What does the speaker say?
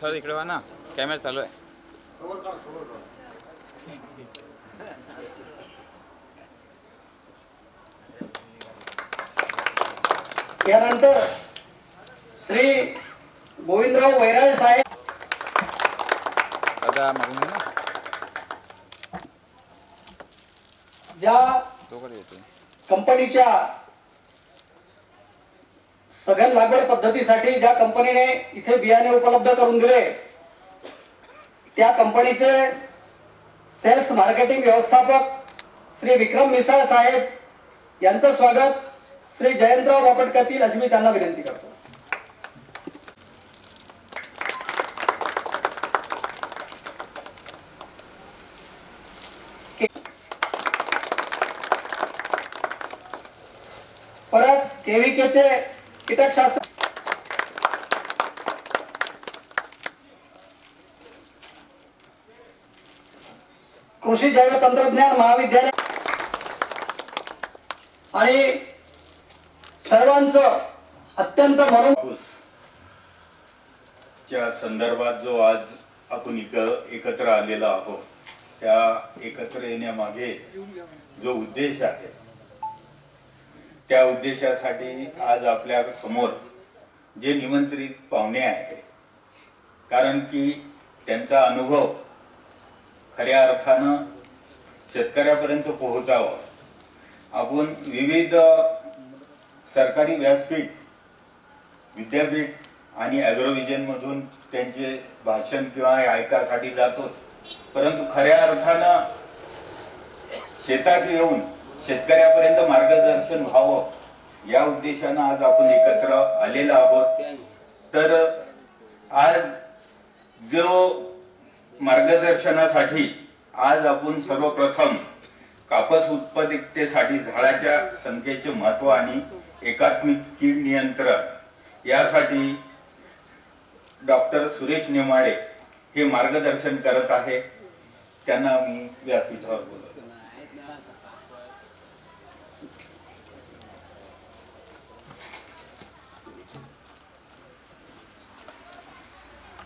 Sir इकडे वा ना. कॅमेरा चालू आहे. यानंतर श्री गोविंदराव वैराळ साहेब. ना. ज्या कंपनीच्या सघन लागवड पद्धतीसाठी ज्या कंपनीने इथे बियाणे उपलब्ध करून दिले त्या कंपनीचे सेल्स मार्केटिंग व्यवस्थापक श्री विक्रम मिसाळ साहेब यांचं स्वागत. श्री जयंतराव बापट करतील अशी मी त्यांना विनंती करतो. परत केविकेचे कीटकशास्त्र कृषी जैव तंत्रज्ञान महाविद्यालय आणि सर्वांचं अत्यंत म्हणून च्या संदर्भात जो आज आपण इक एकत्र आलेलो आहोत त्या एकत्र येण्यामागे जो उद्देश आहे त्या उद्देशासाठी आज आपल्यासमोर जे निमंत्रित पाहुणे आहे कारण की त्यांचा अनुभव खऱ्या अर्थानं शेतकऱ्यापर्यंत पोहोचावा. आपण विविध सरकारी व्यासपीठ विद्यापीठ आणि ॲग्रोविजनमधून त्यांचे भाषण किंवा ऐकासाठी जातोच. परंतु खऱ्या अर्थानं शेतात येऊन शेतकऱ्यापर्यंत मार्गदर्शन व्हावं. या उद्देशानं आज आपण एकत्र आलेलो आहोत. तर आज जो मार्गदर्शनासाठी आज आपण सर्वप्रथम कापस उत्पादकतेसाठी झाडाच्या संख्येचे महत्त्व आणि एकात्मिक कीड नियंत्रण यासाठी डॉक्टर सुरेश नेमाडे हे मार्गदर्शन करत आहे. त्यांना मी व्यासपीठावर बोलतो